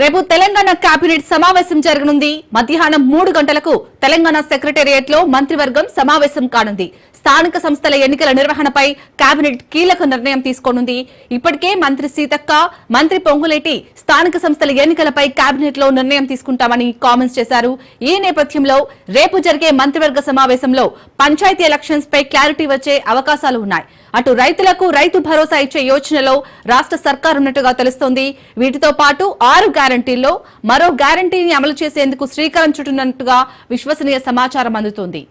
రేపు తెలంగాణ కేబినెట్ సమావేశం జరగనుంది. మధ్యాహ్నం మూడు గంటలకు తెలంగాణ సెక్రటేరియట్లో మంత్రివర్గం సమావేశం కానుంది. స్థానిక సంస్థల ఎన్నికల నిర్వహణపై కేబినెట్ కీలక నిర్ణయం తీసుకోనుంది. ఇప్పటికే మంత్రి సీతక్క మంత్రి పొంగులేటి స్థానిక సంస్థల ఎన్నికలపై కేబినెట్లో నిర్ణయం తీసుకుంటామని కామెంట్స్ చేశారు. ఈ నేపథ్యంలో రేపు జరిగే మంత్రివర్గ సమావేశంలో పంచాయతీ ఎలక్షన్స్ పై క్లారిటీ వచ్చే అవకాశాలు ఉన్నాయి. అటు రైతులకు రైతు భరోసా ఇచ్చే యోచనలో రాష్ట్ర సర్కార్ ఉన్నట్టుగా తెలుస్తోంది. వీటితో పాటు ఆరు గ్యారంటీల్లో మరో గ్యారంటీని అమలు చేసేందుకు శ్రీకారం చుట్టున్నట్టుగా విశ్వసనీయ సమాచారం అందుతోంది.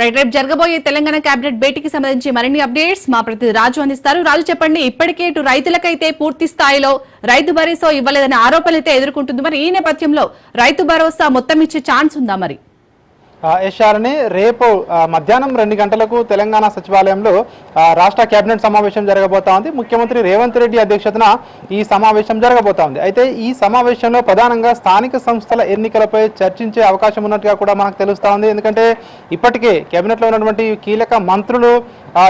రైట్ రేపు జరగబోయే తెలంగాణ కేబినెట్ భేటీకి సంబంధించి మరిన్ని అప్డేట్స్ మా ప్రతి రాజు అందిస్తారు. రాజు చెప్పండి ఇప్పటికే ఇటు రైతులకైతే పూర్తి స్థాయిలో రైతు భరోసా ఇవ్వలేదనే ఆరోపణలు అయితే ఎదుర్కొంటుంది మరి ఈ నేపథ్యంలో రైతు భరోసా మొత్తం ఇచ్చే ఛాన్స్ ఉందా మరి? ఎస్ఆర్ని రేపు మధ్యాహ్నం రెండు గంటలకు తెలంగాణ సచివాలయంలో రాష్ట్ర కేబినెట్ సమావేశం జరగబోతా ఉంది. ముఖ్యమంత్రి రేవంత్ రెడ్డి అధ్యక్షతన ఈ సమావేశం జరగబోతా ఉంది. అయితే ఈ సమావేశంలో ప్రధానంగా స్థానిక సంస్థల ఎన్నికలపై చర్చించే అవకాశం ఉన్నట్టుగా కూడా మనకు తెలుస్తూ ఉంది. ఎందుకంటే ఇప్పటికే కేబినెట్లో ఉన్నటువంటి కీలక మంత్రులు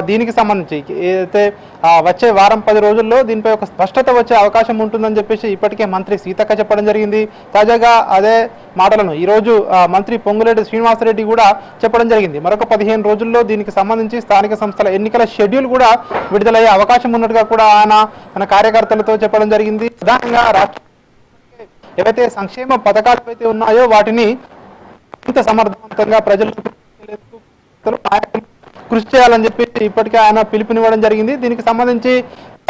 దీనికి సంబంధించి. ఏదైతే వచ్చే వారం పది రోజుల్లో దీనిపై ఒక స్పష్టత వచ్చే అవకాశం ఉంటుందని చెప్పేసి ఇప్పటికే మంత్రి సీతక్క చెప్పడం జరిగింది. తాజాగా అదే మాటలను ఈరోజు ఆ, మంత్రి పొంగులేటి శ్రీనివాసరెడ్డి కూడా చెప్పడం జరిగింది. మరొక పదిహేను రోజుల్లో దీనికి సంబంధించి స్థానిక సంస్థల ఎన్నికల షెడ్యూల్ కూడా విడుదలయ్యే అవకాశం ఉన్నట్టుగా కూడా ఆయన తన కార్యకర్తలతో చెప్పడం జరిగింది. ప్రధానంగా రాష్ట్ర ఏవైతే సంక్షేమ పథకాలు అయితే ఉన్నాయో వాటిని ఇంత సమర్థవంతంగా ప్రజలకు నాయకులు కృషి చేయాలని చెప్పి ఇప్పటికే ఆయన పిలుపునివ్వడం జరిగింది. దీనికి సంబంధించి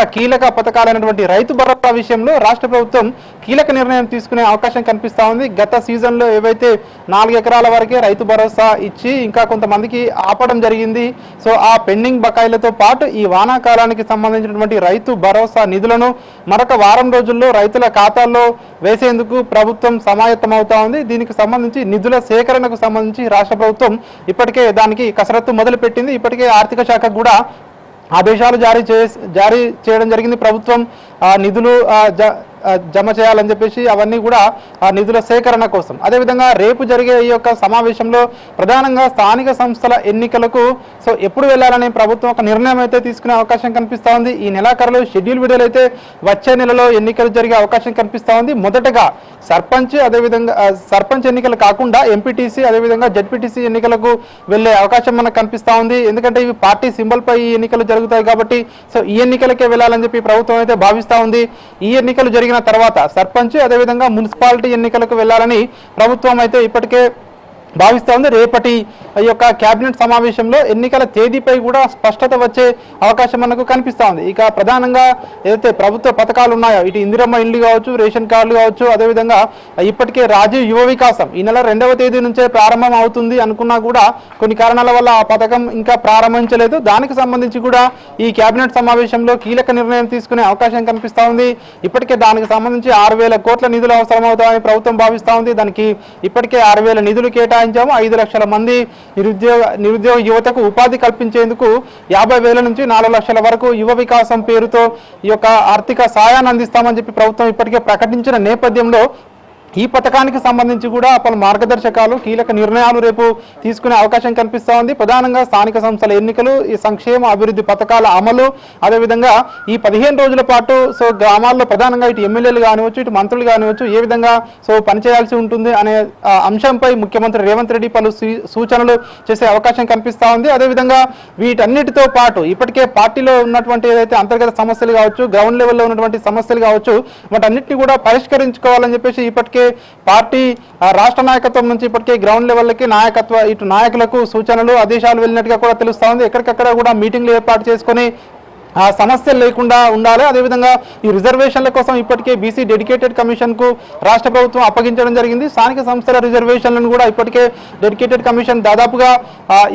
కీలక పథకాలైనటువంటి రైతు భరోసా విషయంలో రాష్ట్ర ప్రభుత్వం కీలక నిర్ణయం తీసుకునే అవకాశం కనిపిస్తూ ఉంది. గత సీజన్లో ఏవైతే నాలుగు ఎకరాల వరకే రైతు భరోసా ఇచ్చి ఇంకా కొంతమందికి ఆపడం జరిగింది. సో ఆ పెండింగ్ బకాయిలతో పాటు ఈ వానాకాలానికి సంబంధించినటువంటి రైతు భరోసా నిధులను మరొక వారం రోజుల్లో రైతుల ఖాతాల్లో వేసేందుకు ప్రభుత్వం సమాయత్తమవుతా ఉంది. దీనికి సంబంధించి నిధుల సేకరణకు సంబంధించి రాష్ట్ర ప్రభుత్వం ఇప్పటికే దానికి కసరత్తు మొదలుపెట్టింది. ఇప్పటికే ఆర్థిక శాఖ కూడా ఆదేశాలు జారీ చే జారీ చేయడం జరిగింది. ప్రభుత్వం ఆ నిధులు ఆ, జ- జమ చేయాలని చెప్పేసి అవన్నీ కూడా ఆ నిధుల సేకరణ కోసం. అదేవిధంగా రేపు జరిగే ఈ యొక్క సమావేశంలో ప్రధానంగా స్థానిక సంస్థల ఎన్నికలకు సో ఎప్పుడు వెళ్ళాలని ప్రభుత్వం ఒక నిర్ణయం అయితే తీసుకునే అవకాశం కనిపిస్తూ ఉంది. ఈ నెలాఖరులో షెడ్యూల్ విడుదలైతే వచ్చే నెలలో ఎన్నికలు జరిగే అవకాశం కనిపిస్తూ ఉంది. మొదటగా సర్పంచ్ అదేవిధంగా సర్పంచ్ ఎన్నికలు కాకుండా ఎంపీటీసీ అదేవిధంగా జడ్పీటీసీ ఎన్నికలకు వెళ్ళే అవకాశం మనకు కనిపిస్తూ ఉంది. ఎందుకంటే ఇవి పార్టీ సింబల్ పై ఈ ఎన్నికలు జరుగుతాయి కాబట్టి సో ఈ ఎన్నికలకే వెళ్ళాలని చెప్పి ప్రభుత్వం అయితే భావిస్తూ ఉంది. ఈ ఎన్నికలు జరిగిన తర్వాత సర్పంచ్ అదేవిధంగా మున్సిపాలిటీ ఎన్నికలకు వెళ్ళాలని ప్రభుత్వం అయితే ఇప్పటికే భావిస్తా ఉంది. రేపటి ఈ యొక్క కేబినెట్ సమావేశంలో ఎన్నికల తేదీపై కూడా స్పష్టత వచ్చే అవకాశం మనకు కనిపిస్తూ ఉంది ఇక ప్రధానంగా ఏదైతే ప్రభుత్వ పథకాలు ఉన్నాయో ఇటు ఇందిరమ్మ ఇండ్లు కావచ్చు రేషన్ కార్డులు కావచ్చు అదేవిధంగా ఇప్పటికే రాజీవ్ యువ వికాసం ఈ నెల రెండవ తేదీ నుంచే ప్రారంభం అవుతుంది అనుకున్నా కూడా కొన్ని కారణాల వల్ల ఆ పథకం ఇంకా ప్రారంభించలేదు. దానికి సంబంధించి కూడా ఈ కేబినెట్ సమావేశంలో కీలక నిర్ణయం తీసుకునే అవకాశం కనిపిస్తూ ఉంది ఇప్పటికే దానికి సంబంధించి ఆరు వేల కోట్ల నిధులు అవసరమవుతాయని ప్రభుత్వం భావిస్తూ ఉంది దానికి ఇప్పటికే ఆరు వేల నిధులు కేటాయించాము. ఐదు లక్షల మంది నిరుద్యోగ నిరుద్యోగ యువతకు ఉపాధి కల్పించేందుకు యాభై వేల నుంచి నాలుగు లక్షల వరకు యువ వికాసం పేరుతో ఈ యొక్క ఆర్థిక సాయాన్ని అందిస్తామని చెప్పి ప్రభుత్వం ఇప్పటికే ప్రకటించిన నేపథ్యంలో ఈ పథకానికి సంబంధించి కూడా పలు మార్గదర్శకాలు కీలక నిర్ణయాలు రేపు తీసుకునే అవకాశం కనిపిస్తూ ఉంది ప్రధానంగా స్థానిక సంస్థల ఎన్నికలు ఈ సంక్షేమ అభివృద్ధి పథకాల అమలు అదేవిధంగా ఈ పదిహేను రోజుల పాటు సో గ్రామాల్లో ప్రధానంగా ఇటు ఎమ్మెల్యేలు కానివచ్చు ఇటు మంత్రులు కానివచ్చు ఏ విధంగా సో పనిచేయాల్సి ఉంటుంది అనే అంశంపై ముఖ్యమంత్రి రేవంత్ రెడ్డి పలు సూ- సూచనలు చేసే అవకాశం కనిపిస్తూ ఉంది అదేవిధంగా వీటన్నిటితో పాటు ఇప్పటికే పార్టీలో ఉన్నటువంటి ఏదైతే అంతర్గత సమస్యలు కావచ్చు గ్రౌండ్ లెవెల్లో ఉన్నటువంటి సమస్యలు కావచ్చు వాటన్నిటిని కూడా పరిష్కరించుకోవాలని చెప్పేసి ఇప్పటికే పార్టీ ఆ, రాష్ట్ర నాయకత్వం నుంచి ఇప్పటికే గ్రౌండ్ లెవెల్కి నాయకత్వ ఇటు నాయకులకు సూచనలు ఆదేశాలు వెళ్ళినట్టుగా కూడా తెలుస్తోంది ఎక్కడికక్కడ కూడా మీటింగ్లు ఏర్పాటు చేసుకొని సమస్యలు లేకుండా ఉండాలి. అదేవిధంగా ఈ రిజర్వేషన్ల కోసం ఇప్పటికే బీసీ డెడికేటెడ్ కమిషన్కు రాష్ట్ర ప్రభుత్వం అప్పగించడం జరిగింది. స్థానిక సంస్థల రిజర్వేషన్లను కూడా ఇప్పటికే డెడికేటెడ్ కమిషన్ దాదాపుగా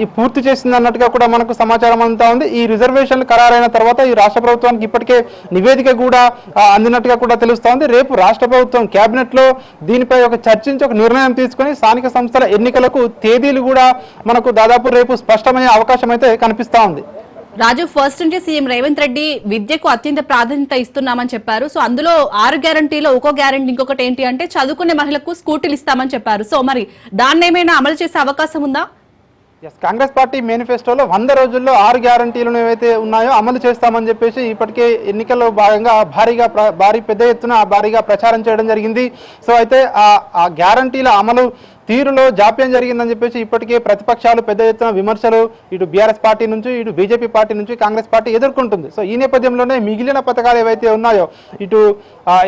ఈ పూర్తి చేసింది అన్నట్టుగా కూడా మనకు సమాచారం అంతా ఉంది. ఈ రిజర్వేషన్లు ఖరారైన తర్వాత ఈ రాష్ట్ర ప్రభుత్వానికి ఇప్పటికే నివేదిక కూడా అందినట్టుగా కూడా తెలుస్తోంది. రేపు రాష్ట్ర ప్రభుత్వం కేబినెట్లో దీనిపై ఒక చర్చించి ఒక నిర్ణయం తీసుకుని స్థానిక సంస్థల ఎన్నికలకు తేదీలు కూడా మనకు దాదాపు రేపు స్పష్టమయ్యే అవకాశం అయితే కనిపిస్తా ఉంది. రాజు ఫస్ట్ నుంచి సీఎం రేవంత్ రెడ్డి విద్యకు అత్యంత ప్రాధాన్యత ఇస్తున్నామని చెప్పారు. సో అందులో ఆరు గ్యారంటీలో ఒక్కో గ్యారంటీ ఇంకొకటి ఏంటి అంటే చదువుకునే మహిళలకు స్కూటీలు ఇస్తామని చెప్పారు. సో మరి దాన్ని ఏమైనా అమలు చేసే అవకాశం ఉందా? ఎస్ కాంగ్రెస్ పార్టీ మేనిఫెస్టోలో వంద రోజుల్లో ఆరు గ్యారంటీలను ఏవైతే ఉన్నాయో అమలు చేస్తామని చెప్పేసి ఇప్పటికే ఎన్నికల్లో భాగంగా భారీగా భారీ పెద్ద ఎత్తున భారీగా ప్రచారం చేయడం జరిగింది. సో అయితే ఆ ఆ గ్యారంటీల అమలు తీరులో జాప్యం జరిగిందని చెప్పేసి ఇప్పటికే ప్రతిపక్షాలు పెద్ద ఎత్తున విమర్శలు ఇటు బీఆర్ఎస్ పార్టీ నుంచి ఇటు బీజేపీ పార్టీ నుంచి కాంగ్రెస్ పార్టీ ఎదుర్కొంటుంది. సో ఈ నేపథ్యంలోనే మిగిలిన పథకాలు ఏవైతే ఉన్నాయో ఇటు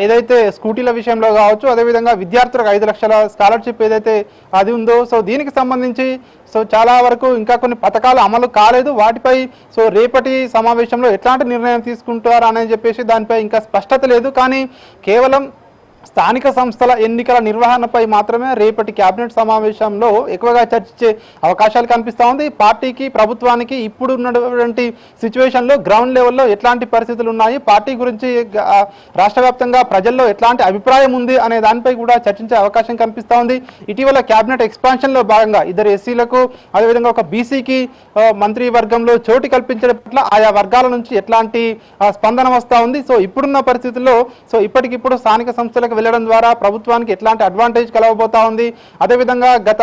ఏదైతే స్కూటీల విషయంలో కావచ్చు అదేవిధంగా విద్యార్థులకు ఐదు లక్షల స్కాలర్షిప్ ఏదైతే అది ఉందో సో దీనికి సంబంధించి సో చాలా వరకు ఇంకా కొన్ని పథకాలు అమలు కాలేదు. వాటిపై సో రేపటి సమావేశంలో ఎట్లాంటి నిర్ణయం తీసుకుంటారు అని చెప్పేసి దానిపై ఇంకా స్పష్టత లేదు. కానీ కేవలం స్థానిక సంస్థల ఎన్నికల నిర్వహణపై మాత్రమే రేపటి కేబినెట్ సమావేశంలో ఎక్కువగా చర్చించే అవకాశాలు కనిపిస్తూ ఉంది. పార్టీకి ప్రభుత్వానికి ఇప్పుడు ఉన్నటువంటి సిచ్యువేషన్లో గ్రౌండ్ లెవెల్లో ఎట్లాంటి పరిస్థితులు ఉన్నాయి? పార్టీ గురించి రాష్ట్ర వ్యాప్తంగా ప్రజల్లో ఎట్లాంటి అభిప్రాయం ఉంది అనే దానిపై కూడా చర్చించే అవకాశం కనిపిస్తూ ఉంది. ఇటీవల కేబినెట్ ఎక్స్పాన్షన్లో భాగంగా ఇద్దరు ఎస్సీలకు అదేవిధంగా ఒక బీసీకి మంత్రి వర్గంలో చోటు కల్పించడం పట్ల ఆయా వర్గాల నుంచి ఎట్లాంటి స్పందన వస్తూ ఉంది. సో ఇప్పుడున్న పరిస్థితుల్లో సో ఇప్పటికిప్పుడు స్థానిక సంస్థలకు వెళ్ళడం ద్వారా ప్రభుత్వానికి ఎట్లాంటి అడ్వాంటేజ్ కలవబోతా ఉంది. అదేవిధంగా గత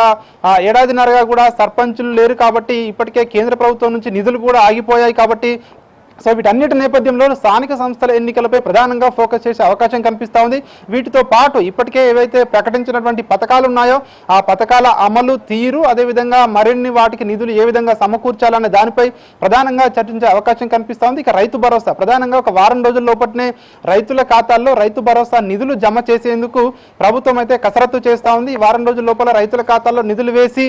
ఏడాదిన్నరగా కూడా సర్పంచులు లేరు కాబట్టి ఇప్పటికే కేంద్ర ప్రభుత్వం నుంచి నిధులు కూడా ఆగిపోయాయి కాబట్టి సో వీటన్నిటి నేపథ్యంలో స్థానిక సంస్థల ఎన్నికలపై ప్రధానంగా ఫోకస్ చేసే అవకాశం కనిపిస్తూ ఉంది. వీటితో పాటు ఇప్పటికే ఏవైతే ప్రకటించినటువంటి పథకాలు ఉన్నాయో ఆ పథకాల అమలు తీరు అదేవిధంగా మరిన్ని వాటికి నిధులు ఏ విధంగా సమకూర్చాలనే దానిపై ప్రధానంగా చర్చించే అవకాశం కనిపిస్తూ ఉంది. ఇక రైతు భరోసా ప్రధానంగా ఒక వారం రోజుల లోపట్నే రైతుల ఖాతాల్లో రైతు భరోసా నిధులు జమ చేసేందుకు ప్రభుత్వం అయితే కసరత్తు చేస్తూ ఉంది. ఈ వారం రోజుల లోపల రైతుల ఖాతాల్లో నిధులు వేసి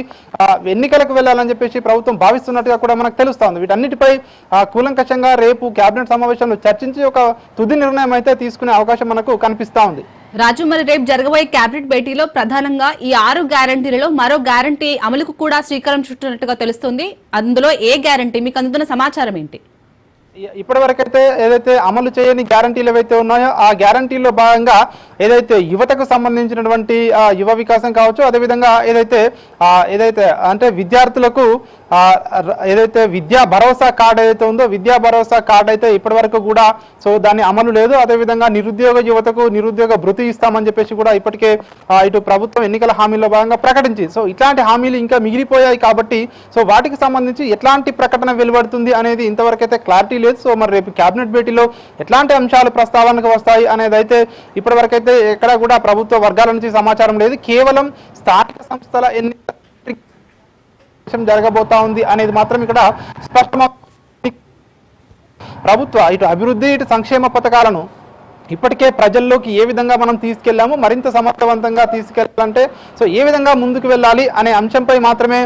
ఎన్నికలకు వెళ్ళాలని చెప్పేసి ప్రభుత్వం భావిస్తున్నట్టుగా కూడా మనకు తెలుస్తూ ఉంది. వీటన్నిటిపై ఆ, కూలంకషంగా రేపు కేబినెట్ సమావేశంలో చర్చించి ఒక తుది నిర్ణయం అయితే తీసుకునే అవకాశం మనకు కనిపిస్తూ ఉంది. రాజు మరి రేపు జరగబోయే కేబినెట్ భేటీలో ప్రధానంగా ఈ ఆరు గ్యారంటీలలో మరో గ్యారంటీ అమలుకు కూడా శ్రీకారం చుట్టినట్టుగా తెలుస్తుంది. అందులో ఏ గ్యారంటీ? మీకు అందుతున్న సమాచారం ఏంటి? ఇప్పటివరకైతే ఏదైతే అమలు చేయని గ్యారంటీలు ఏవైతే ఉన్నాయో ఆ గ్యారంటీలో భాగంగా ఏదైతే యువతకు సంబంధించినటువంటి యువ వికాసం కావచ్చు అదేవిధంగా ఏదైతే ఏదైతే అంటే విద్యార్థులకు ఏదైతే విద్యా భరోసా కార్డు ఏదైతే ఉందో విద్యా భరోసా కార్డు అయితే ఇప్పటివరకు కూడా సో దాని అమలు లేదు. అదేవిధంగా నిరుద్యోగ యువతకు నిరుద్యోగ భృతి ఇస్తామని చెప్పేసి కూడా ఇప్పటికే ఇటు ప్రభుత్వం ఎన్నికల హామీల్లో భాగంగా ప్రకటించి సో ఇట్లాంటి హామీలు ఇంకా మిగిలిపోయాయి కాబట్టి సో వాటికి సంబంధించి ఎట్లాంటి ప్రకటన వెలువడుతుంది అనేది ఇంతవరకు అయితే క్లారిటీ లేదు. సో మరి రేపు కేబినెట్ భేటీలో ఎట్లాంటి అంశాలు ప్రస్తావనకు వస్తాయి అనేది అయితే ఇప్పటివరకు అయితే ఎక్కడా కూడా ప్రభుత్వ వర్గాల నుంచి సమాచారం లేదు. కేవలం స్థానిక సంస్థల ఎన్నికల జరగబోతా ఉంది అనేది మాత్రం ఇక్కడ స్పష్టమవుతుంది. ప్రభుత్వ ఇటు అభివృద్ధి ఇటు సంక్షేమ పథకాలను ఇప్పటికే ప్రజల్లోకి ఏ విధంగా మనం తీసుకెళ్ళాము మరింత సమర్థవంతంగా తీసుకెళ్ళాలంటే సో ఏ విధంగా ముందుకు వెళ్ళాలి అనే అంశంపై మాత్రమే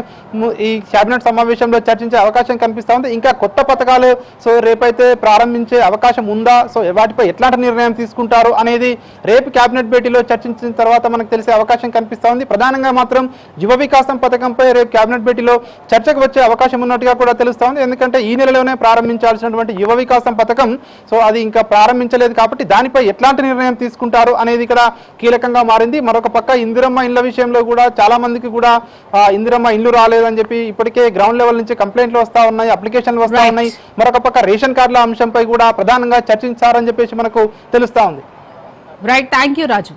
ఈ కేబినెట్ సమావేశంలో చర్చించే అవకాశం కనిపిస్తూ ఉంది. ఇంకా కొత్త పథకాలు సో రేపైతే ప్రారంభించే అవకాశం ఉందా? సో వాటిపై ఎట్లాంటి నిర్ణయం తీసుకుంటారు అనేది రేపు కేబినెట్ భేటీలో చర్చించిన తర్వాత మనకు తెలిసే అవకాశం కనిపిస్తూ ఉంది. ప్రధానంగా మాత్రం యువ వికాసం పథకంపై రేపు కేబినెట్ భేటీలో చర్చకు వచ్చే అవకాశం ఉన్నట్టుగా కూడా తెలుస్తూ ఉంది. ఎందుకంటే ఈ నెలలోనే ప్రారంభించాల్సినటువంటి యువ వికాసం పథకం సో అది ఇంకా ప్రారంభించలేదు కాబట్టి దాని దానిపై ఎట్లాంటి నిర్ణయం తీసుకుంటారు అనేది ఇక్కడ కీలకంగా మారింది. మరొక పక్క ఇందిరమ్మ ఇండ్ల విషయంలో కూడా చాలా మందికి కూడా ఇందిరమ్మ ఇల్లు రాలేదని చెప్పి ఇప్పటికే గ్రౌండ్ లెవెల్ నుంచి కంప్లైంట్లు వస్తా ఉన్నాయి అప్లికేషన్లు వస్తా. ఉన్నాయి. మరొక పక్క రేషన్ కార్డుల అంశంపై కూడా ప్రధానంగా చర్చించారని చెప్పేసి మనకు తెలుస్తా ఉంది. Right thank you Raju